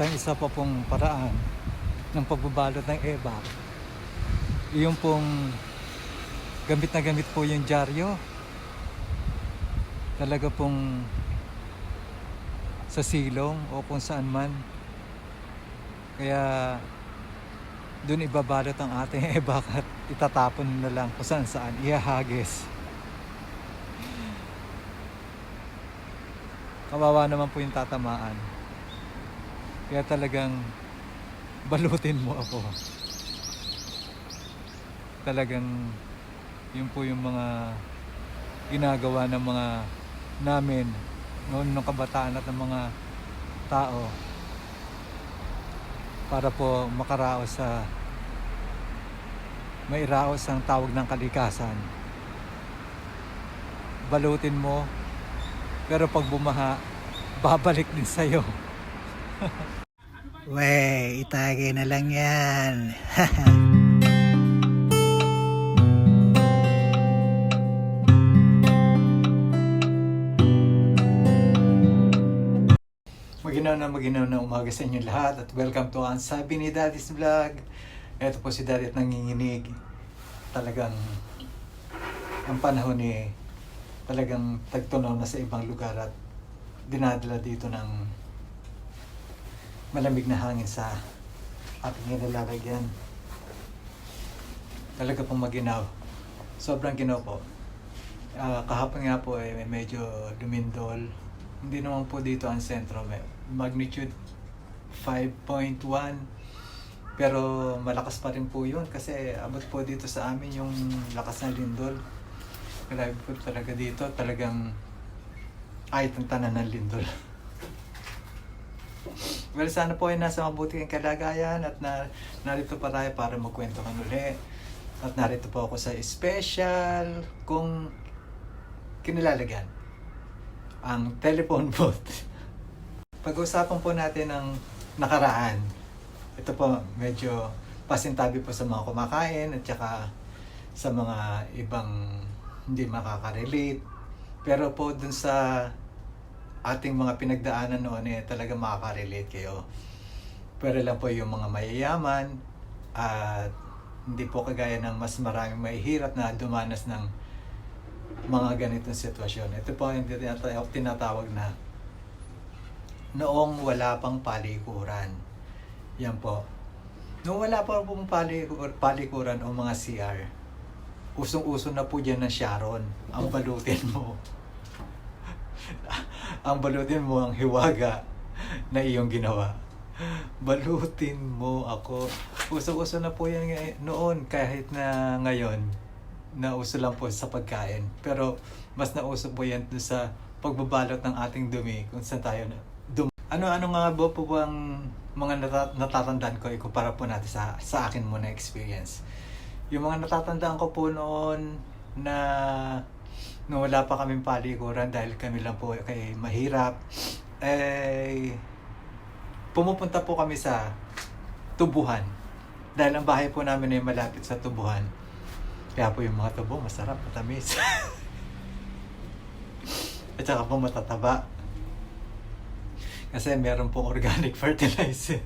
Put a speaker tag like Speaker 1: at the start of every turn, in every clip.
Speaker 1: ang isa pa pong paraan ng pagbabalot ng EBAC, yung pong gamit na gamit po yung dyaryo. Talaga pong sa silong o kung saan man. Kaya doon ibabalot ang ating EBAC at itatapon na lang kung saan saan. Ihahagis. Kawawa naman po yung tatamaan. Kaya talagang balutin mo ako. Talagang yun po yung mga ginagawa ng mga namin noon ng kabataan at ng mga tao para po makaraos sa mairaos ang tawag ng kalikasan. Balutin mo, pero pag bumaha, babalik din sa'yo.
Speaker 2: Wey, itagay na lang yan.
Speaker 1: Maginaw na maginaw na umaga sa inyo lahat at welcome to ang sabi ni Daddy's Vlog. Ito po si Daddy at nanginginig. Talagang ang panahon ni talagang tagtunaw na sa ibang lugar at dinadala dito ng malamig na hangin sa ating nilalagyan. Talaga pong maginaw. Sobrang ginaw po. Ah, kahapon nga po eh, medyo lumindol. Hindi naman po dito ang sentro. May magnitude 5.1. Pero malakas pa rin po yun kasi abot po dito sa amin yung lakas ng lindol. Grabe po talaga dito. Talagang ay ang tanan ng lindol. Well, sana po ay nasa mabuti kang kalagayan at na, narito pa tayo para magkwento kan uli. At narito po ako sa special kung kinilalagyan ang telephone booth. Pag-usapan po natin ang nakaraan. Ito po medyo pasintabi po sa mga kumakain at saka sa mga ibang hindi makaka-relate. Pero po dun sa ating mga pinagdaanan noon eh talaga makaka-relate kayo. Pero lang po yung mga mayayaman at hindi po kagaya ng mas maraming mahihirap na dumanas ng mga ganitong sitwasyon. Ito po yung tinatawag, na noong wala pang palikuran. Yan po. Noong wala pa pong palikur, palikuran o mga CR, usong-uso na po dyan ng Sharon. Ang balutin mo. ang balutin mo ang hiwaga na iyong ginawa. Balutin mo ako. Usong-uso na po yan noon kahit na ngayon nauso lang po sa pagkain. Pero mas nauso po yan sa pagbabalot ng ating dumi kung saan tayo dum Ano-ano nga ba po bang mga nata- natatandaan ko ikumpara po natin sa, sa akin muna experience. Yung mga natatandaan ko po noon na nung wala pa kaming palikuran dahil kami lang po kay mahirap eh pumupunta po kami sa tubuhan dahil ang bahay po namin ay malapit sa tubuhan kaya po yung mga tubo masarap, matamis. At saka po matataba. Kasi meron pong organic fertilizer.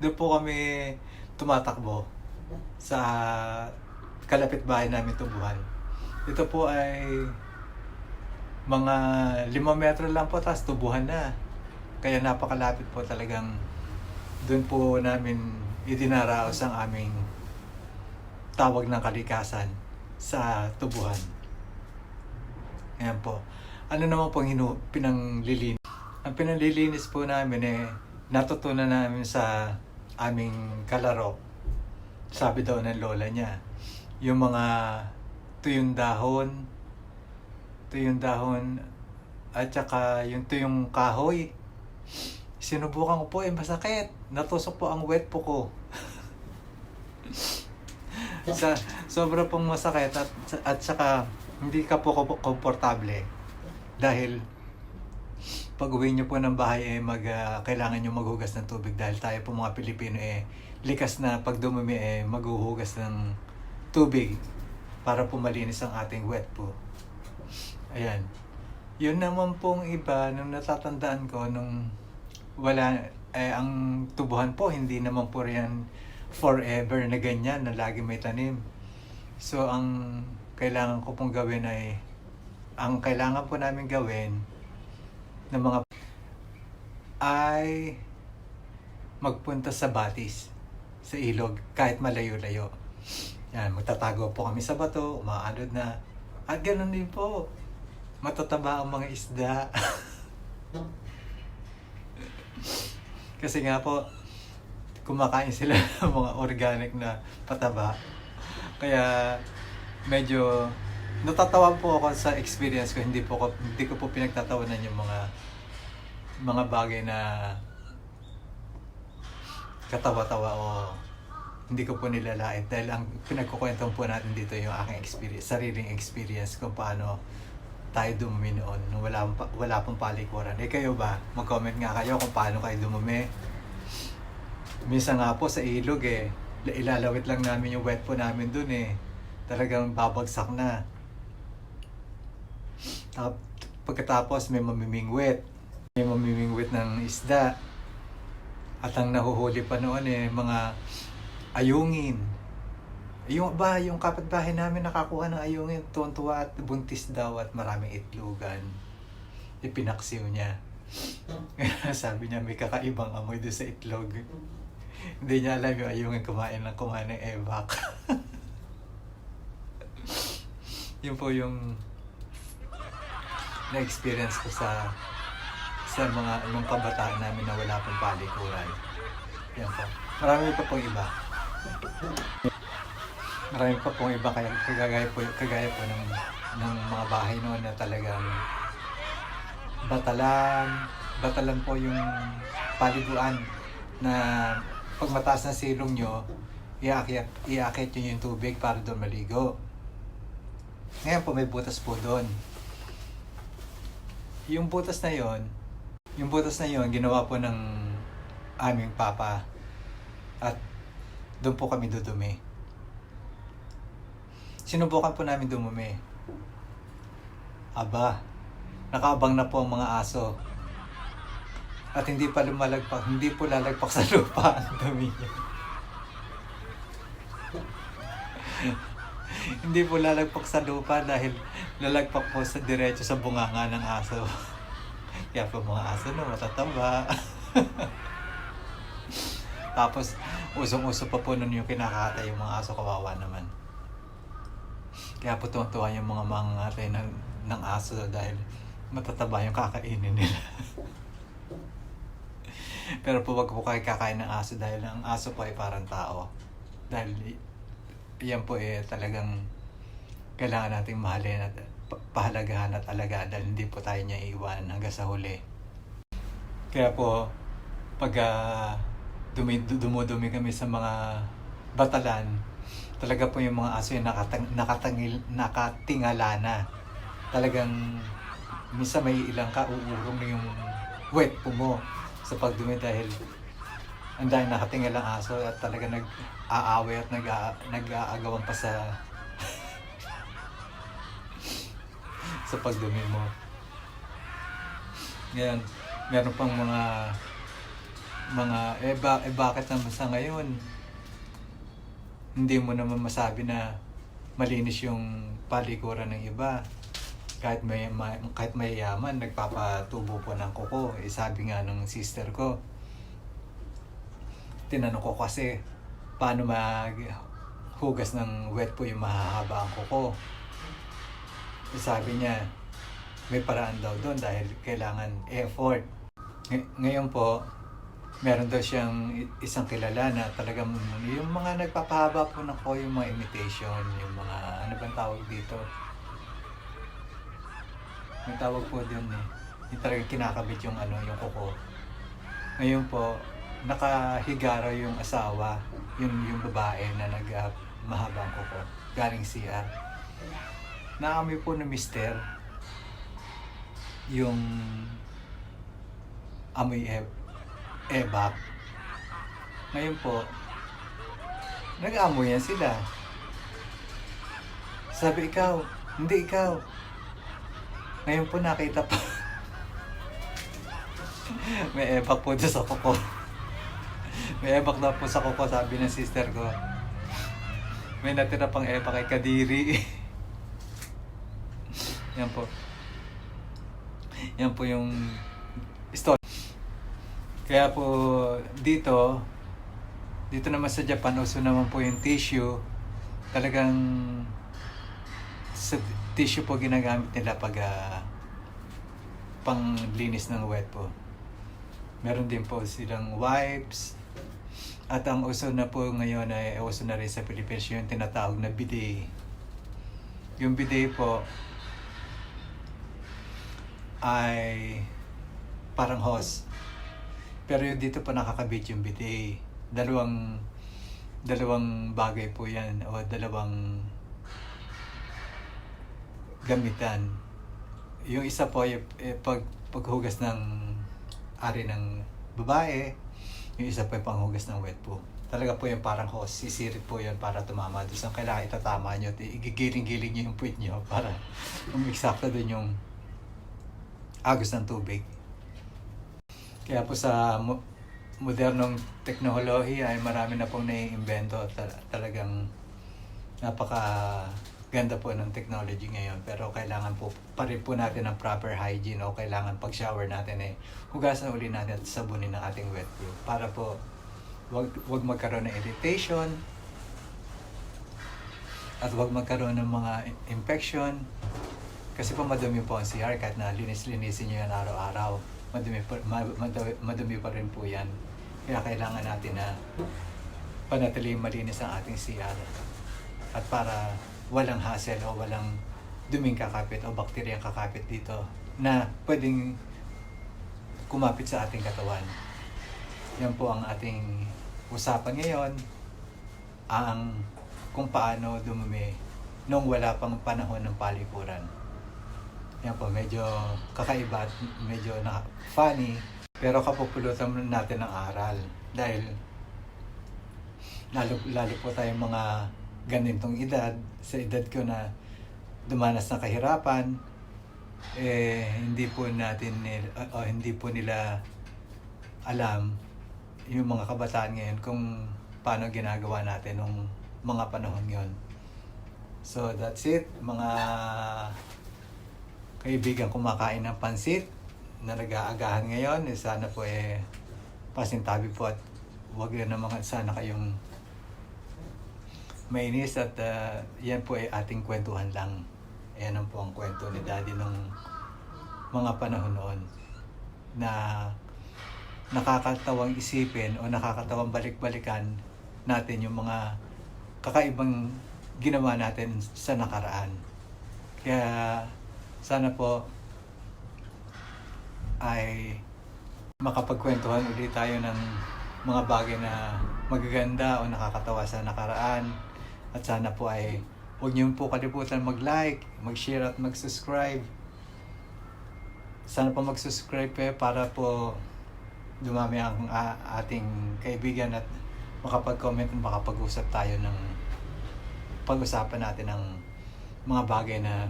Speaker 1: Doon po kami tumatakbo sa kalapit bahay namin tubuhan. Ito po ay mga 5 metro lang po, tapos tubuhan na. Kaya napakalapit po talagang doon po namin idinaraos ang aming tawag ng kalikasan sa tubuhan. Ayan po. Ano naman pong hinu pinanglilinis? Ang pinanglilinis po namin eh, natutunan namin sa aming kalaro. Sabi daw ng lola niya, yung mga tuyong dahon, tuyong dahon, at saka yung tuyong kahoy. Sinubukan ko po eh, masakit. Natusok po ang wet po ko. sa sobra pong masakit at at saka hindi ka po kom- komportable dahil pag uwi nyo po ng bahay eh mag ah, kailangan nyo maghugas ng tubig dahil tayo po mga Pilipino eh likas na pag dumumi eh maghuhugas ng tubig para po malinis ang ating wet po. Ayan. Yun naman pong iba nung natatandaan ko nung wala, eh, ang tubuhan po, hindi naman po yan forever na ganyan, na lagi may tanim. So, ang kailangan ko pong gawin ay, ang kailangan po namin gawin ng mga ay magpunta sa batis, sa ilog, kahit malayo-layo. Yan, magtatago po kami sa bato, umaanod na. At ganun din po, matataba ang mga isda. Kasi nga po, kumakain sila ng mga organic na pataba. Kaya medyo natatawa po ako sa experience ko. Hindi po ko, hindi ko po pinagtatawanan yung mga mga bagay na katawa-tawa o hindi ko po nilalait dahil ang pinagkukwentuhan po natin dito yung aking experience, sariling experience kung paano tayo dumumi noon nung wala, wala pong palikuran. Eh kayo ba? Mag-comment nga kayo kung paano kayo dumumi. Minsan nga po sa ilog eh, ilalawit lang namin yung wet po namin dun eh. Talagang babagsak na. Tap, pagkatapos may mamimingwit. May mamimingwit ng isda. At ang nahuhuli pa noon eh, mga ayungin. Yung ba, yung kapitbahay namin nakakuha ng ayungin, tuwan-tuwa at buntis daw at maraming itlogan. Ipinaksiw niya. Sabi niya may kakaibang amoy doon sa itlog. Hindi niya alam yung ayungin kumain ng kumain ng ebak. yun po yung na-experience ko sa sa mga nung kabataan namin na wala pong palikuran. Yan po. Marami pa pong iba. Marami pa pong iba kaya kagaya po kagaya po ng ng mga bahay noon na talagang batalan, batalan po yung paliguan na pag mataas na silong nyo, iaakit, iaakit nyo yung tubig para doon maligo. Ngayon po may butas po doon. Yung butas na yon, yung butas na yon ginawa po ng aming papa at doon po kami dudumi. Sinubukan po namin dumumi. Aba, nakaabang na po ang mga aso. At hindi pa lumalagpak, hindi po lalagpak sa lupa ang dumi niya. hindi po lalagpak sa lupa dahil lalagpak po sa diretso sa bunganga ng aso. Kaya po mga aso na matataba. Tapos, usong-uso pa po nun yung kinakatay yung mga aso kawawa naman. Kaya po tuwa yung mga mangangatay ng, ng aso dahil matataba yung kakainin nila. Pero po wag po kayo kakain ng aso dahil ang aso po ay parang tao. Dahil yan po eh talagang kailangan nating mahalin at pa- pahalagahan at alagaan dahil hindi po tayo niya iiwan hanggang sa huli. Kaya po, pag ah, dumi, du- dumudumi kami sa mga batalan, talaga po yung mga aso yung nakatang, nakatangil, nakatingala na. Talagang minsan may ilang ka, uurong na yung wet po mo sa pagdumi dahil ang dahil nakatingala ang aso at talaga nag-aaway at nag nag-aagawan pa sa sa pagdumi mo. Ngayon, meron pang mga mga eh, ba, eh bakit naman sa ngayon? Hindi mo naman masabi na malinis yung palikuran ng iba. Kahit may ma, kahit may yaman nagpapatubo po ng kuko. Eh, sabi nga ng sister ko tinanong ko kasi paano mag hugas ng wet po yung mahahaba ang kuko? Eh, sabi niya may paraan daw doon dahil kailangan effort. Ngay- ngayon po meron daw siyang isang kilala na talagang yung mga nagpapahaba po ng ko yung mga imitation, yung mga ano bang tawag dito? May tawag po din eh. Yung talagang kinakabit yung ano, yung kuko. Ngayon po, nakahiga raw yung asawa, yung, yung babae na nag uh, mahabang kuko, galing CR. Naamoy po ng mister yung amoy e ebak. Ngayon po, nag-amoy yan sila. Sabi ikaw, hindi ikaw. Ngayon po nakita pa. May ebak po doon sa kuko. May ebak na po sa kuko, sabi ng sister ko. May natira pang ebak kay Kadiri. Yan po. Yan po yung. Kaya po dito, dito naman sa Japan, uso naman po yung tissue. Talagang sa tissue po ginagamit nila pag ah, panglinis ng wet po. Meron din po silang wipes. At ang uso na po ngayon ay uso na rin sa Pilipinas yung tinatawag na bidet. Yung bidet po ay parang hose. Pero yung dito pa nakakabit yung bidet. Dalawang dalawang bagay po yan o dalawang gamitan. Yung isa po ay eh, pag paghugas ng ari ng babae, yung isa po ay panghugas ng wet po. Talaga po yung parang hose, sisirit po yun para tumama doon sa kailangan itatama nyo. at Igigiling-giling nyo yung puwit nyo para umiksakto doon yung agos ng tubig. Kaya po sa mo- modernong teknolohiya ay marami na pong naiimbento at tal- talagang napaka ganda po ng technology ngayon. Pero kailangan po pa rin po natin ng proper hygiene o kailangan pag shower natin eh hugasan uli natin at sabunin ng ating wet proof para po wag, wag magkaroon ng irritation at wag magkaroon ng mga infection. Kasi po madumi po ang CR kahit na linis-linisin nyo yan araw-araw madumi pa, ma, madumi, madumi pa rin po yan kaya kailangan natin na panatiling malinis ang ating CR at para walang hassle o walang duming kakapit o bakterya kakapit dito na pwedeng kumapit sa ating katawan. Yan po ang ating usapan ngayon ang kung paano dumumi nung wala pang panahon ng palikuran. Yan po, medyo kakaiba at medyo na funny pero kapupulutan natin ng aral dahil lalo, lalo po tayong mga ganitong edad, sa edad ko na dumanas ng kahirapan, eh, hindi po natin, o o hindi po nila alam yung mga kabataan ngayon kung paano ginagawa natin nung mga panahon yon. So that's it, mga kaibigan kumakain ng pansit na nag-aagahan ngayon. Eh, sana po eh pasintabi po at wag na naman sana kayong mainis at ah, yan po ay ating kwentuhan lang. Yan ang po ang kwento ni Daddy nung mga panahon noon na nakakatawang isipin o nakakatawang balik-balikan natin yung mga kakaibang ginawa natin sa nakaraan. Kaya sana po ay makapagkwentuhan ulit tayo ng mga bagay na magaganda o nakakatawa sa nakaraan. At sana po ay huwag niyo po kalimutan mag-like, mag-share at mag-subscribe. Sana po mag-subscribe eh para po dumami ang a- ating kaibigan at makapag-comment at makapag-usap tayo ng pag-usapan natin ng mga bagay na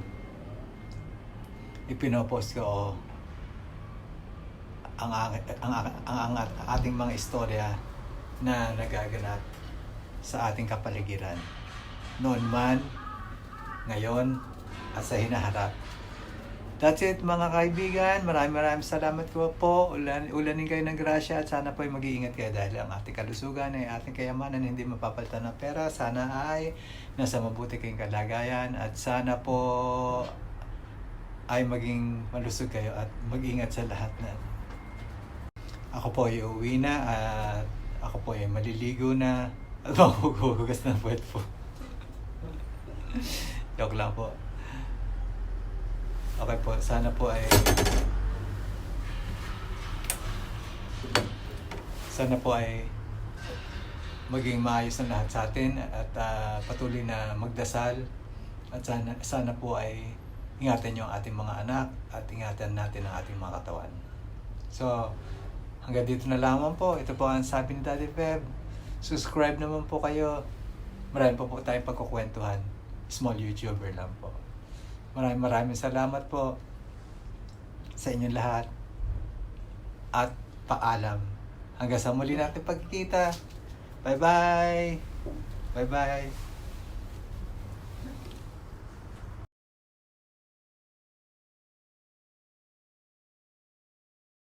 Speaker 1: ipinopost ko ang, ang, ang, ang, ang ating mga istorya na nagaganap sa ating kapaligiran. Noon man, ngayon, at sa hinaharap. That's it mga kaibigan. Maraming maraming salamat ko po. Ulan, ulanin kayo ng grasya at sana po ay mag-iingat kayo dahil ang ating kalusugan ay ating kayamanan hindi mapapalitan ng pera. Sana ay nasa mabuti kayong kalagayan at sana po ay maging malusog kayo at mag-ingat sa lahat na ako po ay uuwi na at ako po ay maliligo na at maghuhugas ng puwet po. Joke lang po. Okay po, sana po ay sana po ay maging maayos ang lahat sa atin at ah, patuloy na magdasal at sana, sana po ay ingatan ang ating mga anak at ingatan natin ang ating mga katawan. So, hanggang dito na lamang po. Ito po ang sabi ni Daddy Feb. Subscribe naman po kayo. Marami po po tayong pagkukwentuhan. Small YouTuber lang po. Maraming maraming salamat po sa inyong lahat. At paalam. Hanggang sa muli natin pagkikita. Bye-bye! Bye-bye!